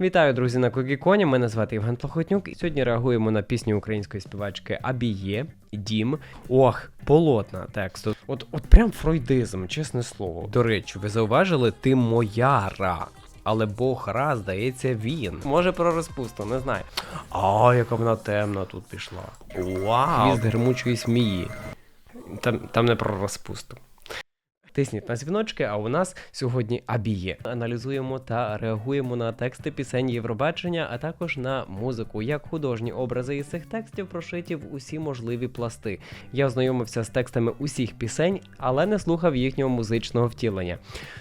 Вітаю, друзі, на Кокіконі. Мене звати Євген Плохотнюк. І сьогодні реагуємо на пісню української співачки Абіє Дім. Ох, полотна тексту. От, от прям фройдизм, чесне слово. До речі, ви зауважили, ти моя ра. Але Бог Ра, здається, він. Може про розпусту, не знаю. А, яка вона темна тут пішла. Вау! Хвіст гримучої смії. Там, там не про розпусту. Тисніть на дзвіночки, а у нас сьогодні Абіє. Аналізуємо та реагуємо на тексти пісень Євробачення, а також на музику, як художні образи із цих текстів прошиті в усі можливі пласти. Я ознайомився з текстами усіх пісень, але не слухав їхнього музичного втілення.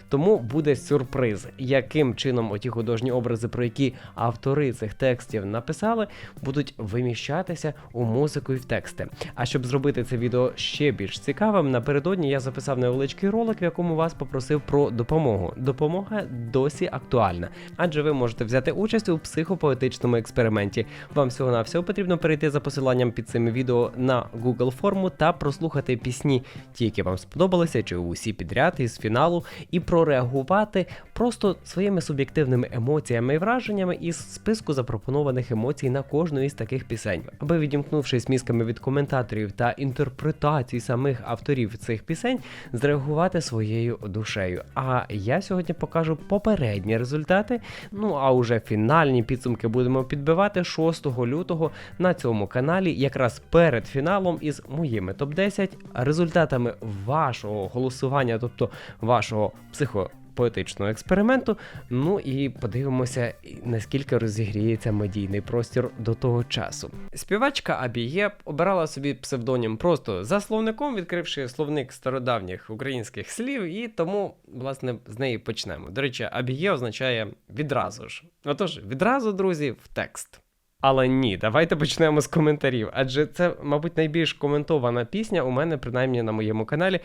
Тому буде сюрприз, яким чином оті художні образи, про які автори цих текстів написали, будуть виміщатися у музику і в тексти. А щоб зробити це відео ще більш цікавим, напередодні я записав невеличкий ролик, в якому вас попросив про допомогу. Допомога досі актуальна, адже ви можете взяти участь у психопоетичному експерименті. Вам всього на всього потрібно перейти за посиланням під цим відео на Google форму та прослухати пісні, ті, які вам сподобалися, чи усі підряд із фіналу, і прореагувати просто своїми суб'єктивними емоціями і враженнями із списку запропонованих емоцій на кожну із таких пісень, аби відімкнувшись мізками від коментаторів та інтерпретацій самих авторів цих пісень, зреагувати своєю душею. А я сьогодні покажу попередні результати. Ну а уже фінальні підсумки будемо підбивати 6 лютого на цьому каналі, якраз перед фіналом із моїми топ-10 результатами вашого голосування, тобто вашого психо. Поетичного експерименту. Ну і подивимося, наскільки розігріється медійний простір до того часу. Співачка Абіє обирала собі псевдонім просто за словником, відкривши словник стародавніх українських слів, і тому, власне, з неї почнемо. До речі, Абіє означає відразу ж. Отож, відразу, друзі, в текст. Але ні, давайте почнемо з коментарів, адже це, мабуть, найбільш коментована пісня у мене, принаймні на моєму каналі.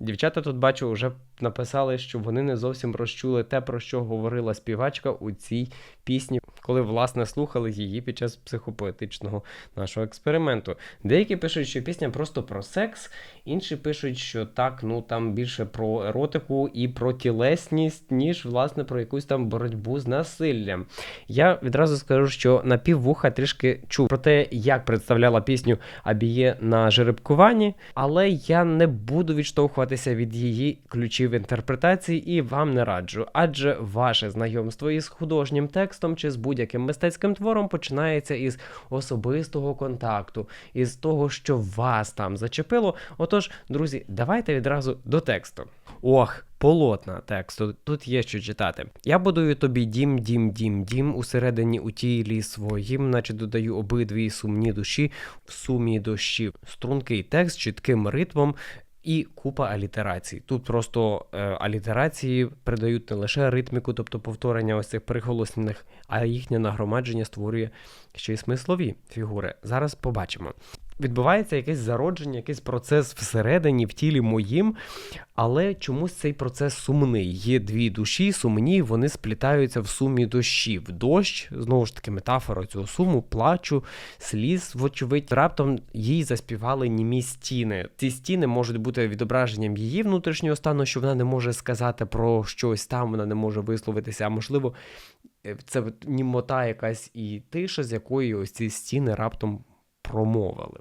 Дівчата тут бачу вже написали, що вони не зовсім розчули те, про що говорила співачка у цій пісні, коли власне слухали її під час психопоетичного нашого експерименту. Деякі пишуть, що пісня просто про секс, інші пишуть, що так, ну там більше про еротику і про тілесність, ніж власне про якусь там боротьбу з насиллям. Я відразу скажу, що на піввуха трішки чув про те, як представляла пісню Абіє на жеребкуванні, але я не буду відштовхуватися від її ключів інтерпретації і вам не раджу, адже ваше знайомство із художнім текстом чи з будь-яким мистецьким твором починається із особистого контакту, із того, що вас там зачепило. Отож, друзі, давайте відразу до тексту. Ох, полотна тексту, тут є що читати. Я будую тобі дім, дім, дім, дім, усередині у тілі своїм, наче додаю обидві сумні душі в сумі дощів. Стрункий текст чітким ритмом. І купа алітерацій. Тут просто е, алітерації придають не лише ритміку, тобто повторення ось цих приголосних, а їхнє нагромадження створює ще й смислові фігури. Зараз побачимо. Відбувається якесь зародження, якийсь процес всередині, в тілі моїм, але чомусь цей процес сумний. Є дві душі, сумні, вони сплітаються в сумі дощів. Дощ, знову ж таки, метафора цього суму, плачу, сліз, вочевидь, раптом їй заспівали німі стіни. Ці стіни можуть бути відображенням її внутрішнього стану, що вона не може сказати про щось там, вона не може висловитися, а можливо, це німота якась і тиша, з якої ось ці стіни раптом промовили.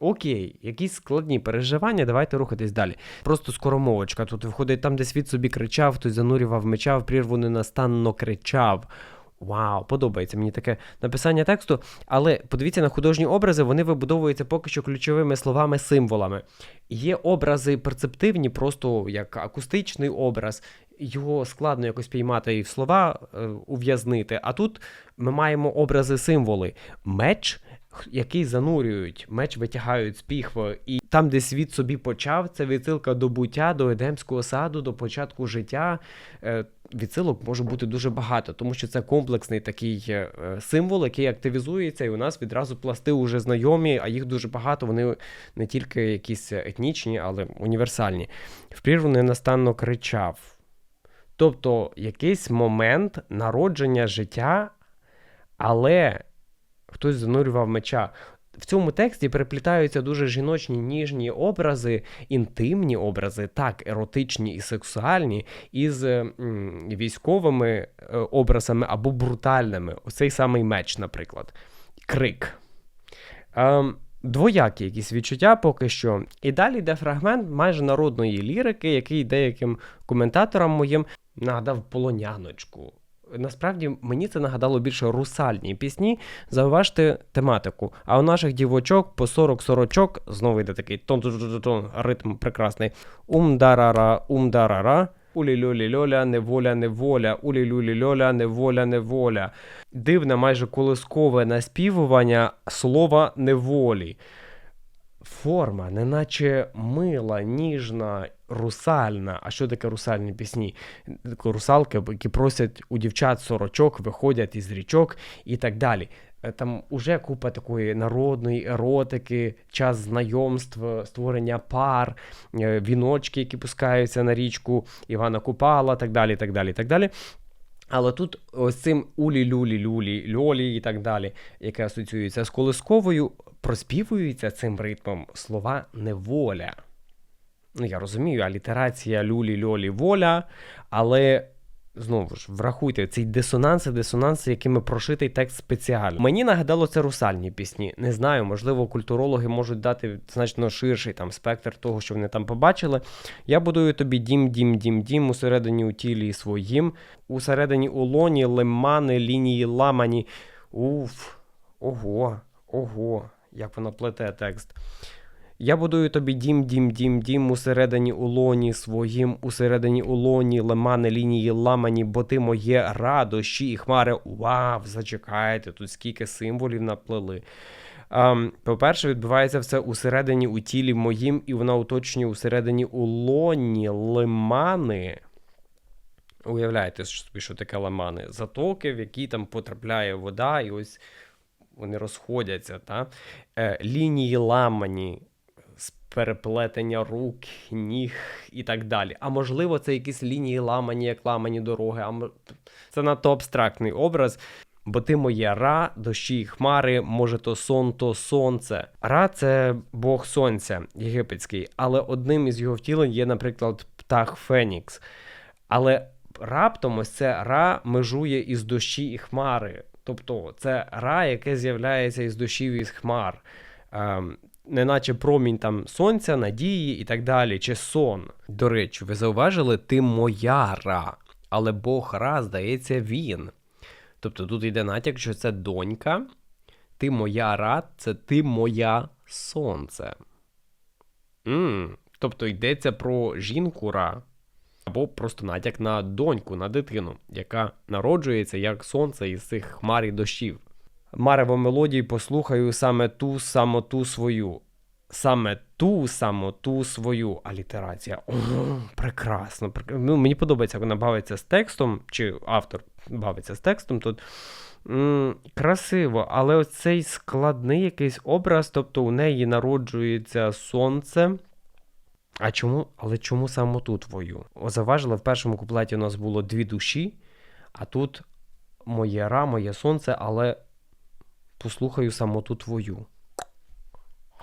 Окей, якісь складні переживання, давайте рухатись далі. Просто скоромовочка. Тут виходить там, де світ собі кричав, хтось занурював меча, в прірву ненастанно кричав. Вау, подобається мені таке написання тексту. Але подивіться на художні образи, вони вибудовуються поки що ключовими словами, символами. Є образи перцептивні, просто як акустичний образ. Його складно якось піймати і в слова е, ув'язнити. А тут ми маємо образи символи. Меч який занурюють, меч витягають з піхви, і там, де світ собі почав, це відсилка до буття, до Едемського саду, до початку життя. Е, відсилок може бути дуже багато, тому що це комплексний такий е, символ, який активізується, і у нас відразу пласти вже знайомі, а їх дуже багато. Вони не тільки якісь етнічні, але універсальні. В прірву ненастанно кричав. Тобто якийсь момент народження життя, але хтось занурював меча. в цьому тексті переплітаються дуже жіночні ніжні образи, інтимні образи, так, еротичні і сексуальні, із м, військовими е, образами або брутальними. Оцей самий меч, наприклад. Крик. Ем, Двоякі якісь відчуття поки що. І далі йде фрагмент майже народної лірики, який деяким коментаторам моїм нагадав полоняночку. Насправді мені це нагадало більше русальні пісні. Зауважте тематику. А у наших дівочок по 40 сорочок знову йде такий тон тон ритм прекрасний. Ум-дарара, ум-дарара. Улі-люлі-льоля, неволя, неволя, улі-люлі-льоля, неволя, неволя. Дивне, майже колискове наспівування слова неволі. Форма, неначе мила, ніжна, русальна. А що таке русальні пісні? Русалки, які просять у дівчат сорочок, виходять із річок і так далі. Е, Там уже купа такої народної еротики, час знайомств, створення пар, е, віночки, які пускаються на річку Івана Купала, так далі, так далі, так далі. Але тут ось цим улі-люлі-люлі, льолі і так далі, яке асоціюється з колисковою, проспівується цим ритмом слова неволя. Ну, я розумію, алітерація люлі, льолі, воля, але знову ж врахуйте цей дисонанси, дисонанси, якими прошитий текст спеціально. Мені нагадало це русальні пісні. Не знаю, можливо, культурологи можуть дати значно ширший там спектр того, що вони там побачили. Я будую тобі дім, дім, дім, дім усередині у тілі своїм, усередині у лоні, лимани, лінії ламані. Уф, ого, ого, як воно плете текст. Я будую тобі дім, дім, дім, дім усередині у лоні своїм, усередині у лоні, лимани, лінії ламані, бо ти моє радощі і хмари. Вау, зачекайте, тут скільки символів наплели. Um, по-перше, відбувається все усередині у тілі моїм, і вона уточнює усередині у лоні лимани. Уявляєте що таке лимани? Затоки, в які там потрапляє вода, і ось вони розходяться. Та? Е, лінії ламані, переплетення рук, ніг і так далі. А можливо, це якісь лінії ламані, як ламані дороги. А мо- Це надто абстрактний образ. Бо ти моє ра, дощі й хмари, може то сон, то сонце. Ра це бог сонця єгипетський, але одним із його втілень є, наприклад, птах Фенікс. Але раптом ось це ра межує із дощі і хмари. Тобто це ра, яке з'являється із дощів і з хмар. Ем, неначе промінь там сонця, надії і так далі, чи сон. До речі, ви зауважили, ти моя ра, але Бог ра, здається, він. Тобто тут йде натяк, що це донька, ти моя ра, це ти моя сонце. м Тобто йдеться про жінку ра, або просто натяк на доньку, на дитину, яка народжується як сонце із цих хмар і дощів. Марево мелодії послухаю саме ту самоту свою. Саме ту самоту свою алітерація. О, прекрасно. прек- Ну, мені подобається, як вона бавиться з текстом, чи автор бавиться з текстом тут. М, красиво, але ось цей складний якийсь образ, тобто у неї народжується сонце. А чому? Але чому саме ту твою? Заважили, в першому куплеті у нас було дві душі, а тут моє ра, моє сонце, але послухаю самоту твою.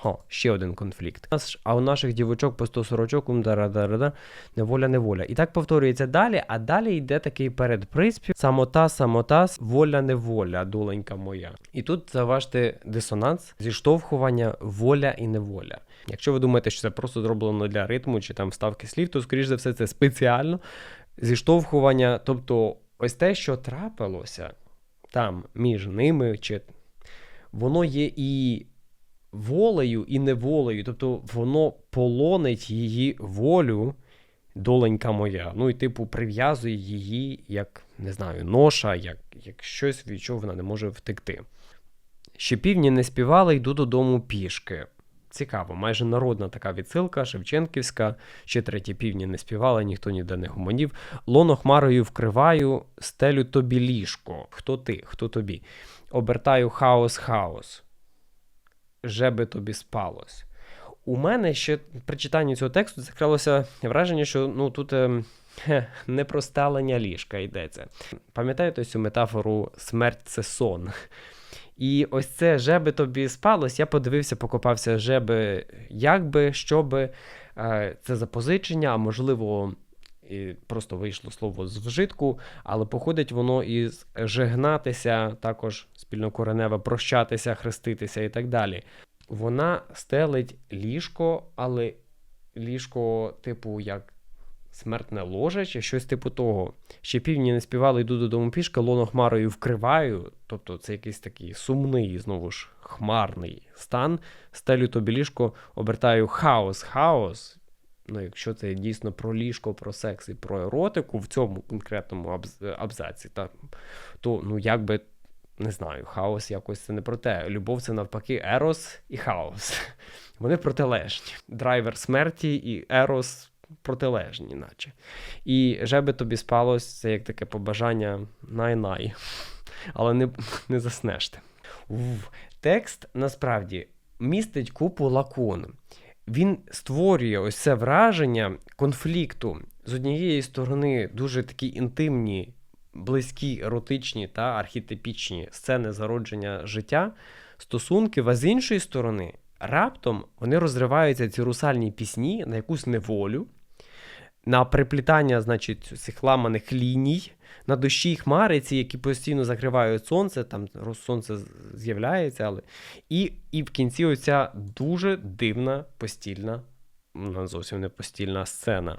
Хо, ще один конфлікт. А у наших дівочок по 140 ум дара неволя, неволя. І так повторюється далі, а далі йде такий передприспів самота, самота, воля, неволя, доленька моя. І тут заважте дисонанс, зіштовхування воля і неволя. Якщо ви думаєте, що це просто зроблено для ритму чи там вставки слів, то скоріш за все це спеціально зіштовхування, тобто ось те, що трапилося там між ними, чи воно є і волею, і неволею, тобто воно полонить її волю, доленька моя. Ну і типу прив'язує її як, не знаю, ноша, як, як щось, від чого вона не може втекти. Ще півні не співали, йду додому пішки. Цікаво, майже народна така відсилка, Шевченківська, ще треті півні не співали, ніхто ніде не гомонів. Лоно хмарою вкриваю, стелю тобі ліжко. Хто ти? Хто тобі? Обертаю хаос, хаос. Жеби тобі спалось. У мене ще при читанні цього тексту закралося враження, що ну тут ем, хе, не про стелення ліжка йдеться. Пам'ятаєте цю метафору смерть це сон? І ось це жеби тобі спалось, я подивився, покопався жеби, як би, що би. Е, Це запозичення, а можливо, і просто вийшло слово з вжитку, але походить воно із жегнатися, також спільнокореневе, прощатися, хреститися і так далі. Вона стелить ліжко, але ліжко, типу, як смертне ложе, чи щось типу того. Ще півні не співали, йду додому пішки, лоно хмарою вкриваю. Тобто це якийсь такий сумний, знову ж, хмарний стан. Стелю тобі ліжко, обертаю хаос, хаос. Ну, якщо це дійсно про ліжко, про секс і про еротику в цьому конкретному абз- абзаці, та, то ну якби не знаю, хаос якось це не про те. Любов це навпаки ерос і хаос. Вони протилежні. Драйвер смерті і ерос протилежні, наче. І же би тобі спалось, це як таке побажання най-най. Але не, не заснеш. Текст насправді містить купу лакун. Він створює ось це враження конфлікту. З однієї сторони, дуже такі інтимні, близькі, еротичні та архетипічні сцени зародження життя, стосунків, а з іншої сторони, раптом вони розриваються ці русальні пісні на якусь неволю, на приплітання, значить, цих ламаних ліній, на дощі хмариці, які постійно закривають сонце, там сонце з'являється, але і, і в кінці оця дуже дивна постільна, зовсім не постільна сцена.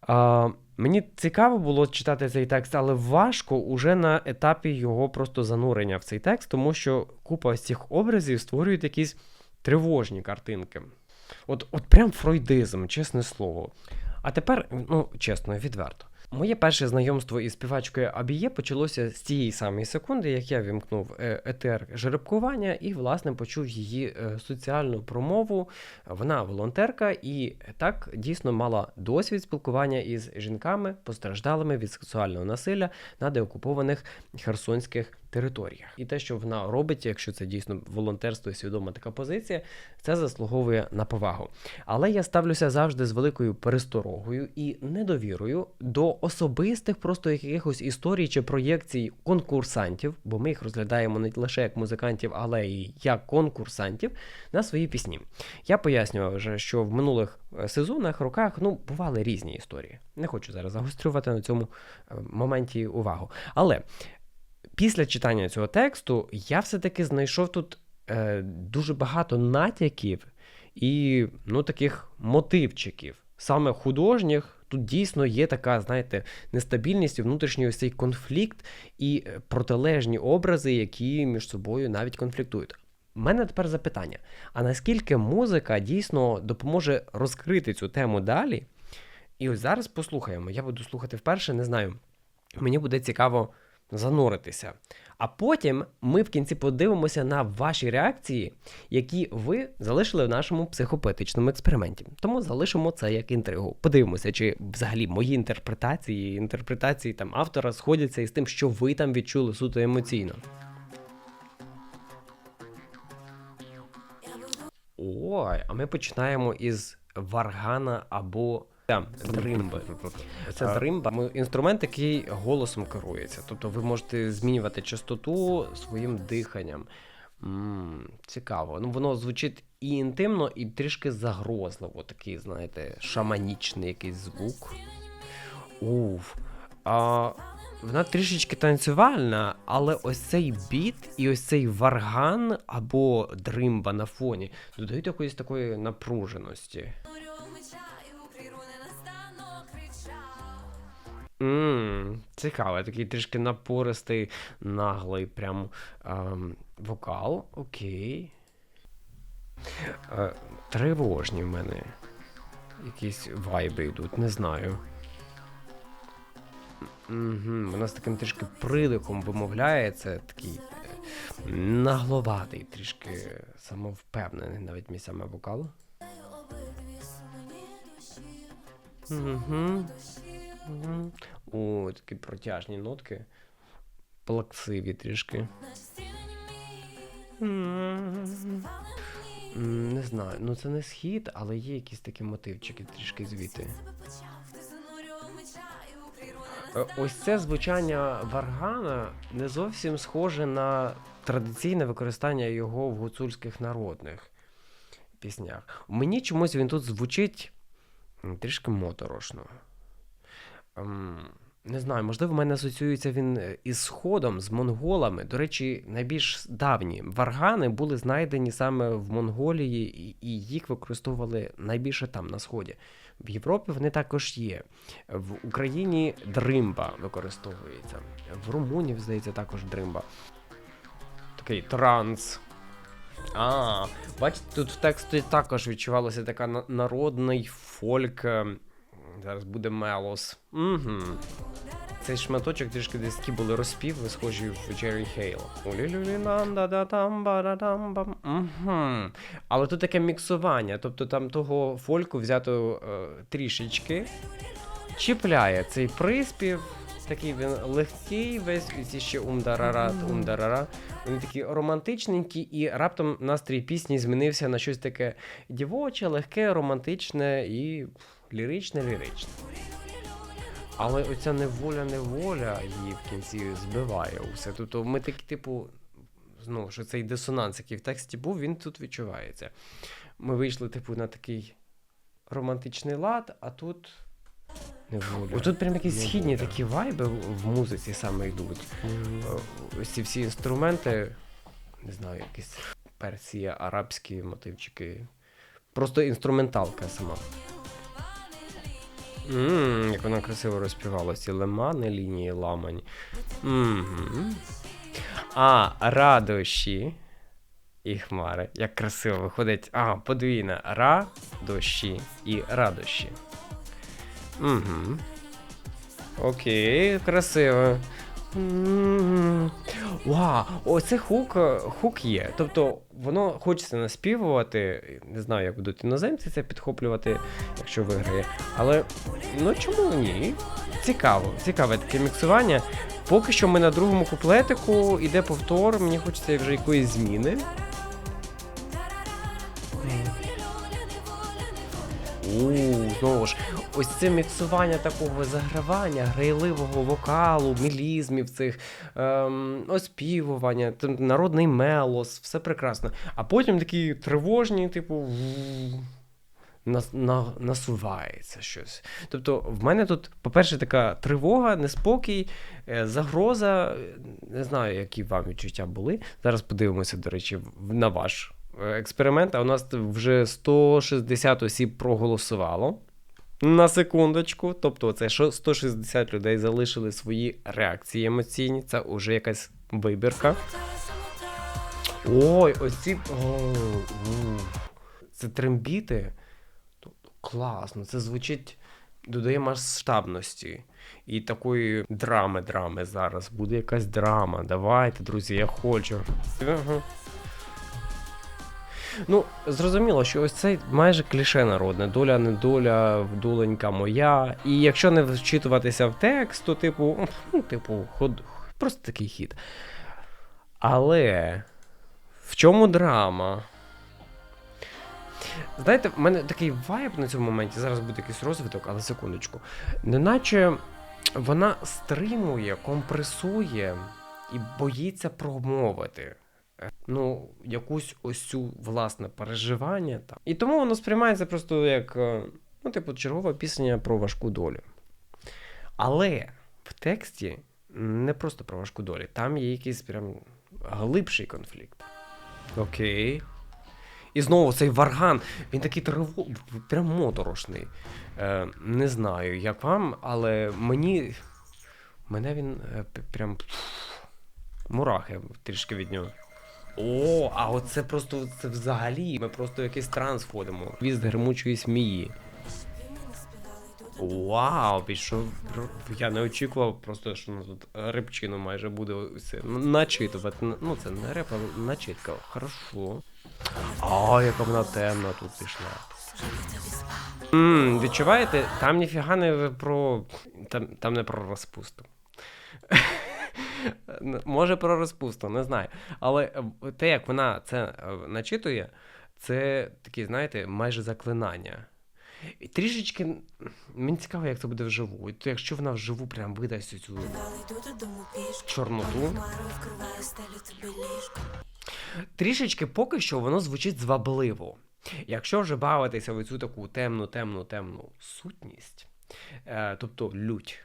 А, мені цікаво було читати цей текст, але важко уже на етапі його просто занурення в цей текст, тому що купа з цих образів створюють якісь тривожні картинки. От, от прям фройдизм, чесне слово. А тепер, ну, чесно, відверто. Моє перше знайомство із співачкою Абіє почалося з тієї самої секунди, як я вімкнув е, етер жеребкування і, власне, почув її е, соціальну промову. Вона волонтерка і так дійсно мала досвід спілкування із жінками, постраждалими від сексуального насилля на деокупованих херсонських територіях. І те, що вона робить, якщо це дійсно волонтерство і свідома така позиція, це заслуговує на повагу. Але я ставлюся завжди з великою пересторогою і недовірою до особистих просто якихось історій чи проєкцій конкурсантів, бо ми їх розглядаємо не лише як музикантів, але й як конкурсантів на свої пісні. Я пояснював вже, що в минулих е, сезонах, роках, ну, бували різні історії. Не хочу зараз загострювати на цьому е, моменті увагу. Але після читання цього тексту я все-таки знайшов тут е, дуже багато натяків і ну, таких мотивчиків, саме художніх. Тут дійсно є така, знаєте, нестабільність, і внутрішній ось цей конфлікт і е, протилежні образи, які між собою навіть конфліктують. У мене тепер запитання: а наскільки музика дійсно допоможе розкрити цю тему далі? І ось зараз послухаємо. Я буду слухати вперше, не знаю. Мені буде цікаво зануритися. А потім ми в кінці подивимося на ваші реакції, які ви залишили в нашому психопетичному експерименті. Тому залишимо це як інтригу. Подивимося, чи взагалі мої інтерпретації, інтерпретації там автора сходяться із тим, що ви там відчули суто емоційно. Ой, а ми починаємо із варгана або дримби. Це дримба. Ми- Інструмент, який голосом керується. Тобто ви можете змінювати частоту своїм диханням. м цікаво. Ну, воно звучить і інтимно, і трішки загрозливо. Такий, знаєте, шаманічний якийсь звук. Уф. А, вона трішечки танцювальна, але ось цей біт і ось цей варган або дримба на фоні додають якоїсь такої напруженості. Ммм, цікаво, такий трішки напористий, наглий прям ем, вокал. Окей. Е, тривожні в мене. Якісь вайби йдуть, не знаю. Угу, вона з таким трішки приликом вимовляє, це такий е, нагловатий, трішки самовпевнений навіть місцями вокал. Угу. Угу. О, такі протяжні нотки. Плаксиві трішки. Не знаю, ну це не схід, але є якісь такі мотивчики трішки звідти. Е, Ось це звучання варгана не зовсім схоже на традиційне використання його в гуцульських народних піснях. Мені чомусь він тут звучить трішки моторошно. Ем, не знаю, можливо, в мене асоціюється він е, із сходом, з монголами. До речі, найбільш давні варгани були знайдені саме в Монголії, і- їх використовували найбільше там, на сході. В Європі вони також є. В Україні дримба використовується. В Румунії, здається, також дримба. Такий транс. А, бачите, тут в тексті також відчувалося така на- народний фольк. Зараз буде мелос. Угу. Цей шматочок трішки десь такі були розпіви, схожі в Джері Хейл. Угу. Але тут таке міксування, тобто там того фольку взято е, трішечки, чіпляє цей приспів, такий він легкий, весь і ці ще умдарара, умдарара. Вони такі романтичненькі, і раптом настрій пісні змінився на щось таке дівоче, легке, романтичне і ліричне, ліричне. Але оця неволя, неволя її в кінці збиває усе. Тобто ми такі, типу, знову ж цей дисонанс, який в тексті був, він тут відчувається. Ми вийшли, типу, на такий романтичний лад, а тут. Неволя. Тут прям якісь Неволя. східні такі вайби в музиці саме йдуть. Е, Ось ці всі інструменти, не знаю, якісь персія, арабські мотивчики. Просто інструменталка сама. Ммм, як вона красиво розпівала ці лимани, лінії ламань. Мгм. А, радощі і хмари. Як красиво виходить. А, подвійна. Радощі і радощі. Угу. Окей, красиво. М. Вау, оце хук, е, хук є. Тобто воно хочеться наспівувати. Не знаю, як будуть іноземці це підхоплювати, якщо виграє. Але ну чому ні? Цікаво, цікаве таке міксування. Поки що ми на другому куплетику іде повтор, мені хочеться вже якоїсь зміни. У, знову ж, ось це міксування такого загравання, грайливого вокалу, мілізмів цих, ем, оспівування, народний мелос, все прекрасно. А потім такі тривожні, типу. Нас, на, насувається щось. Тобто, в мене тут, по-перше, така тривога, неспокій, е, загроза. е, Не знаю, які вам відчуття були. Зараз подивимося, до речі, на ваш е, експеримент. А у нас вже 160 осіб проголосувало. На секундочку. Тобто, це що 160 людей залишили свої реакції емоційні. Це вже якась вибірка. Ой, ось ці. Це трембіти. Тобто, Класно, це звучить, додає масштабності. І такої драми, драми зараз. Буде якась драма. Давайте, друзі, я хочу. Ну, зрозуміло, що ось це майже кліше народне. Доля, не доля, доленька моя. І якщо не вчитуватися в текст, то, типу, ну, типу, ход... просто такий хід. Але в чому драма? Знаєте, в мене такий вайб на цьому моменті, зараз буде якийсь розвиток, але секундочку. Неначе вона стримує, компресує і боїться промовити. Ну, якусь ось цю власне переживання. Там. І тому воно сприймається просто як, е, ну, типу, чергова пісня про важку долю. Але в тексті не просто про важку долю, там є якийсь прям глибший конфлікт. Окей. І знову цей варган, він такий триво... прям моторошний. Е, не знаю, як вам, але мені. Мене він е, прям. Мурахи трішки від нього. О, а оце просто це взагалі. Ми просто в якийсь транс входимо. Віз гримучої смії. Вау, пішов. Я не очікував просто, що ну, тут репчину майже буде ось начитувати. Ну, це не реп, а начитка. Хорошо. А, яка вона темна тут пішла. Ммм, відчуваєте? Там ніфіга не про. Там, там не про розпусту. Може про розпусту, не знаю. Але е, те, як вона це е, начитує, це такі, знаєте, майже заклинання. І трішечки мені цікаво, як це буде вживу. І то якщо вона вживу прям видасть цю чорноту. Трішечки поки що воно звучить звабливо. Якщо вже бавитися в цю таку темну, темну, темну сутність, е, тобто лють.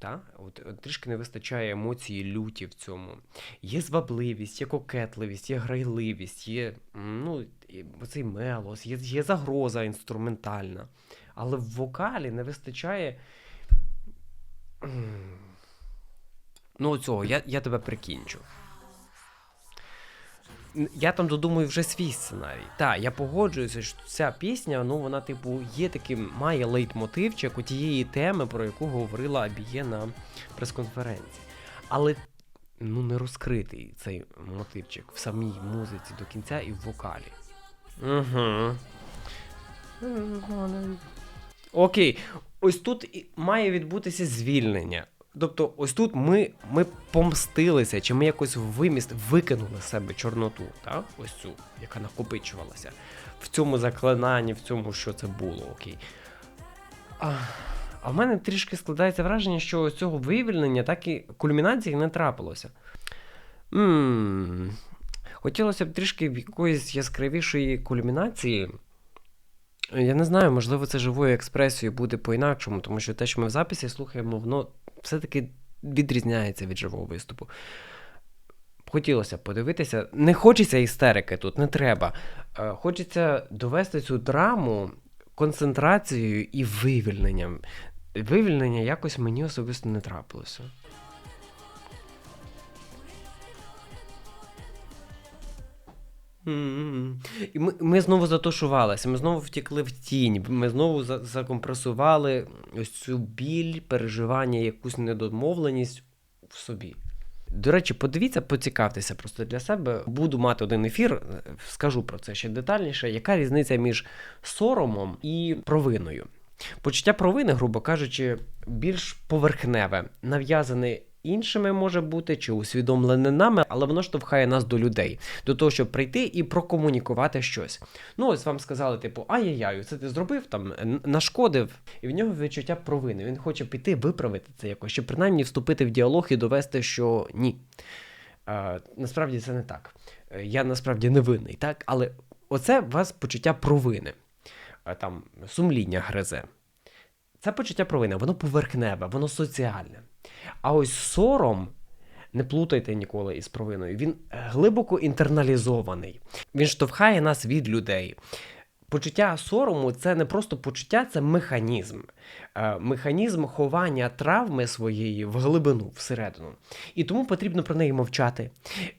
Та? От, от трішки не вистачає емоції люті в цьому. Є звабливість, є кокетливість, є грайливість, є ну, цей мелос, є, є загроза інструментальна. Але в вокалі не вистачає. Ну, цього, я, я тебе прикінчу. Я там додумаю вже свій сценарій. Так, я погоджуюся, що ця пісня, ну вона, типу, є таким, має лейтмотивчик у тієї теми, про яку говорила Абіє на прес-конференції. Але ну не розкритий цей мотивчик в самій музиці до кінця і в вокалі. Угу. Окей, ось тут має відбутися звільнення. Тобто, ось тут ми, ми помстилися, чи ми якось виміст викинули з себе чорноту, так? ось цю, яка накопичувалася. В цьому заклинанні, в цьому, що це було, окей. А, а в мене трішки складається враження, що цього вивільнення так і кульмінації не трапилося. м Хотілося б трішки якоїсь яскравішої кульмінації. Я не знаю, можливо, це живою експресією буде по-інакшому, тому що те, що ми в записі слухаємо, воно все-таки відрізняється від живого виступу. Хотілося подивитися. Не хочеться істерики тут, не треба. Е, Хочеться довести цю драму концентрацією і вивільненням. Вивільнення якось мені особисто не трапилося. І ми, ми знову затушувалися, ми знову втекли в тінь, ми знову за, закомпресували ось цю біль, переживання, якусь недомовленість в собі. До речі, подивіться, поцікавтеся просто для себе. Буду мати один ефір, е, скажу про це ще детальніше. Яка різниця між соромом і провиною? Почуття провини, грубо кажучи, більш поверхневе, нав'язане іншими може бути чи усвідомлене нами, але воно штовхає нас до людей, до того, щоб прийти і прокомунікувати щось. Ну, ось вам сказали, типу, ай-яй-яй, це ти зробив там, нашкодив, і в нього відчуття провини. Він хоче піти виправити це якось, чи принаймні вступити в діалог і довести, що ні. Е, насправді це не так. Е, Я насправді не винний, так? Але оце у вас почуття провини. Е, Там сумління гризе. Це почуття провини, воно поверхневе, воно соціальне. А ось сором, не плутайте ніколи із провиною, він глибоко інтерналізований. Він штовхає нас від людей. Почуття сорому це не просто почуття, це механізм. Е, Механізм ховання травми своєї в глибину, всередину. І тому потрібно про неї мовчати.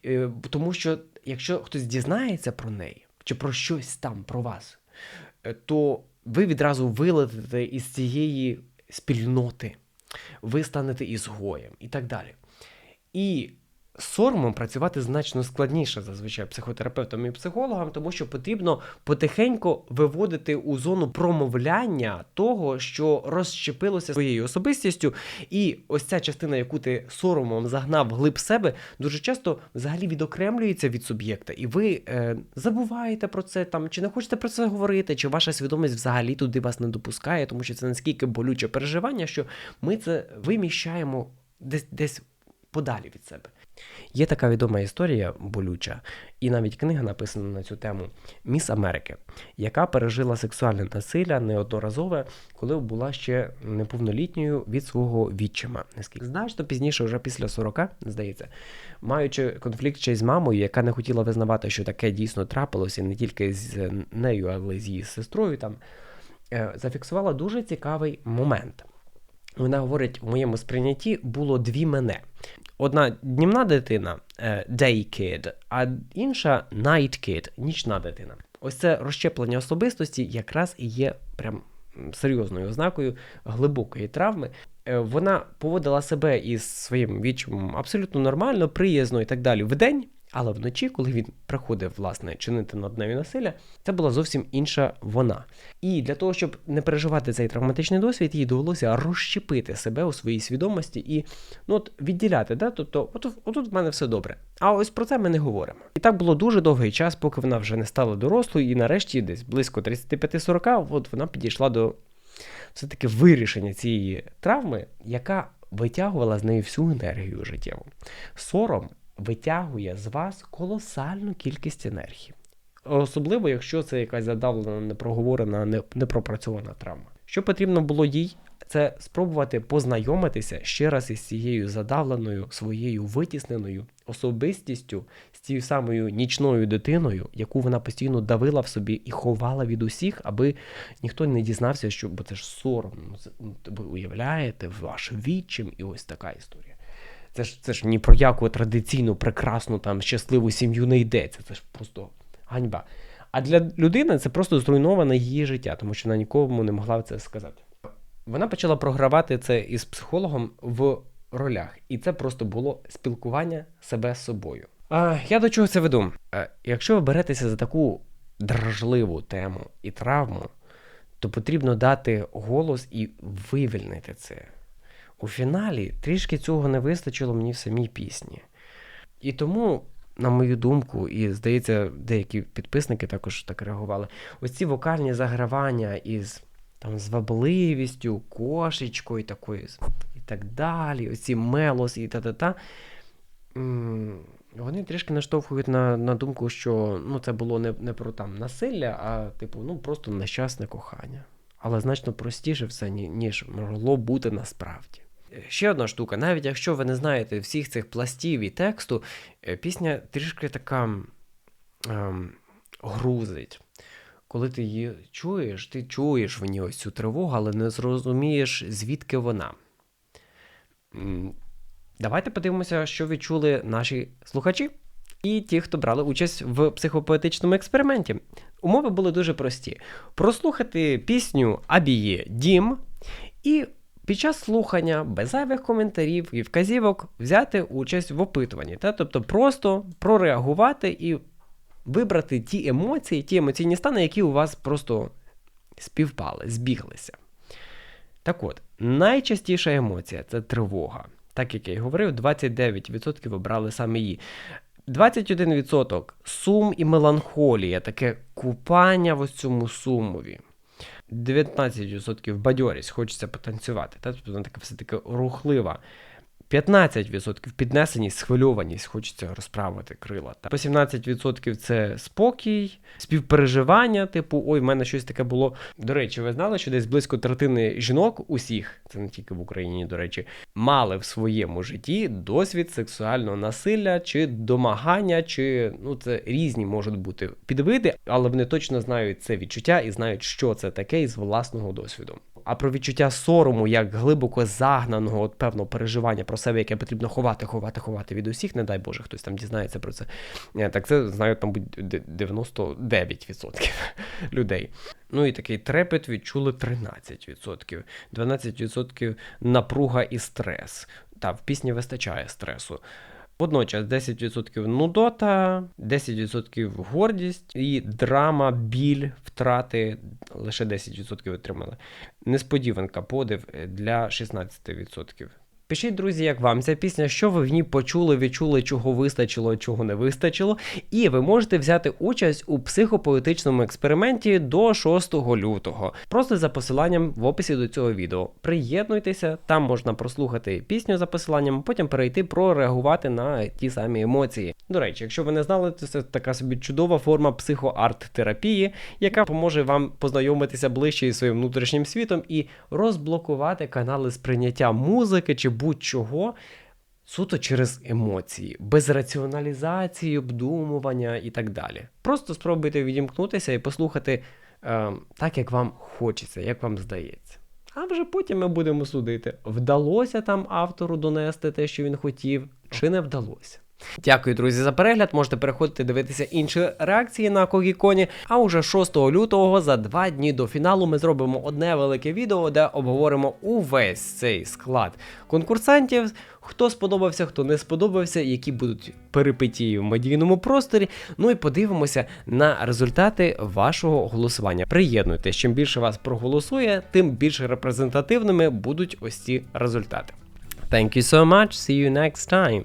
Е, Тому що якщо хтось дізнається про неї, чи про щось там про вас, е, то ви відразу вилетите із цієї спільноти, ви станете ізгоєм і так далі. І соромом працювати значно складніше зазвичай психотерапевтам і психологам, тому що потрібно потихеньку виводити у зону промовляння того, що розщепилося своєю особистістю, і ось ця частина, яку ти соромом загнав глиб себе, дуже часто взагалі відокремлюється від суб'єкта, і ви е, забуваєте про це там, чи не хочете про це говорити, чи ваша свідомість взагалі туди вас не допускає, тому що це наскільки болюче переживання, що ми це виміщаємо десь десь подалі від себе. Є така відома історія болюча, і навіть книга написана на цю тему Міс Америки, яка пережила сексуальне насилля неодноразове, коли була ще неповнолітньою від свого відчима. Значно пізніше, вже після 40, здається, маючи конфлікт ще з мамою, яка не хотіла визнавати, що таке дійсно трапилося не тільки з нею, але й з її сестрою. Там е, зафіксувала дуже цікавий момент. Вона говорить, в моєму сприйнятті було дві мене. Одна днівна дитина, е, day kid, а інша night kid, нічна дитина. Ось це розщеплення особистості якраз і є прям серйозною ознакою глибокої травми. Е, Вона поводила себе із своїм відчимом абсолютно нормально, приязно і так далі вдень, Але вночі, коли він приходив власне чинити над нею насилля, це була зовсім інша вона. І для того, щоб не переживати цей травматичний досвід, їй довелося розщепити себе у своїй свідомості і ну, от, відділяти. Да? Тобто, от, отут в мене все добре. А ось про це ми не говоримо. І так було дуже довгий час, поки вона вже не стала дорослою, і нарешті, десь близько 35-40, от вона підійшла до все-таки вирішення цієї травми, яка витягувала з неї всю енергію життєву. Сором витягує з вас колосальну кількість енергії. Особливо, якщо це якась задавлена, непроговорена, непропрацьована травма. Що потрібно було їй, це спробувати познайомитися ще раз із цією задавленою своєю витісненою особистістю, з цією самою нічною дитиною, яку вона постійно давила в собі і ховала від усіх, аби ніхто не дізнався, що бо це ж соромно. Ну, це- ну, Ви уявляєте, ваш відчим, і ось така історія. Це ж це ж ні про яку традиційну, прекрасну там щасливу сім'ю не йдеться. Це ж просто ганьба. А для людини це просто зруйноване її життя, тому що вона нікому не могла це сказати. Вона почала програвати це із психологом в ролях, і це просто було спілкування себе з собою. А, я до чого це веду? А, якщо ви беретеся за таку дражливу тему і травму, то потрібно дати голос і вивільнити це. У фіналі трішки цього не вистачило мені в самій пісні. І тому, на мою думку, і здається, деякі підписники також так реагували. Ось ці вокальні загравання із там звабливістю, кошечкою такою і так далі, оці мелос і та-та-та. Вони трішки наштовхують на, на думку, що ну, це було не, не про там насилля, а типу, ну просто нещасне кохання. Але значно простіше все, ні- ніж могло бути насправді. Ще одна штука, навіть якщо ви не знаєте всіх цих пластів і тексту, е, пісня трішки така ем, грузить. Коли ти її чуєш, ти чуєш в ній ось цю тривогу, але не зрозумієш, звідки вона. Давайте подивимося, що відчули наші слухачі і ті, хто брали участь в психопоетичному експерименті. Умови були дуже прості: прослухати пісню Абіє Дім і під час слухання без зайвих коментарів і вказівок взяти участь в опитуванні. Та? Тобто просто прореагувати і вибрати ті емоції, ті емоційні стани, які у вас просто співпали, збіглися. Так от, найчастіша емоція це тривога. Так як я й говорив, 29% обрали саме її. 21% сум і меланхолія, таке купання в ось цьому сумові. 19% бадьорість, хочеться потанцювати. Та? Тобто вона така все-таки рухлива. 15% піднесеність, схвильованість, хочеться розправити крила. Та. По 17% це спокій, співпереживання, типу, ой, в мене щось таке було. До речі, ви знали, що десь близько третини жінок усіх, це не тільки в Україні, до речі, мали в своєму житті досвід сексуального насилля чи домагання, чи ну це різні можуть бути підвиди, але вони точно знають це відчуття і знають, що це таке із власного досвіду. А про відчуття сорому, як глибоко загнаного, от певного переживання про себе, яке потрібно ховати, ховати, ховати від усіх, не дай Боже, хтось там дізнається про це. Е, Так це знають, мабуть, де- 99% людей. Ну і такий трепет відчули 13%, 12% напруга і стрес. Та в пісні вистачає стресу. Водночас 10% нудота, 10% гордість і драма, біль, втрати лише 10% отримали. Несподіванка подив для 16%. Пишіть, друзі, як вам ця пісня, що ви в ній почули, відчули, чого вистачило, чого не вистачило. І ви можете взяти участь у психопоетичному експерименті до 6 лютого. Просто за посиланням в описі до цього відео. Приєднуйтеся, там можна прослухати пісню за посиланням, потім перейти прореагувати на ті самі емоції. До речі, якщо ви не знали, то це така собі чудова форма психоарт-терапії, яка поможе вам познайомитися ближче із своїм внутрішнім світом і розблокувати канали сприйняття музики чи будь-чого. Суто через емоції, без раціоналізації, обдумування і так далі. Просто спробуйте відімкнутися і послухати е, так, як вам хочеться, як вам здається. А вже потім ми будемо судити, вдалося там автору донести те, що він хотів, чи не вдалося. Дякую, друзі, за перегляд. Можете переходити дивитися інші реакції на Когіконі. А уже 6 лютого, за два дні до фіналу, ми зробимо одне велике відео, де обговоримо увесь цей склад конкурсантів. Хто сподобався, хто не сподобався, які будуть перипетії в медійному просторі. Ну і подивимося на результати вашого голосування. Приєднуйтесь, чим більше вас проголосує, тим більш репрезентативними будуть ось ці результати. Thank you so much. See you next time.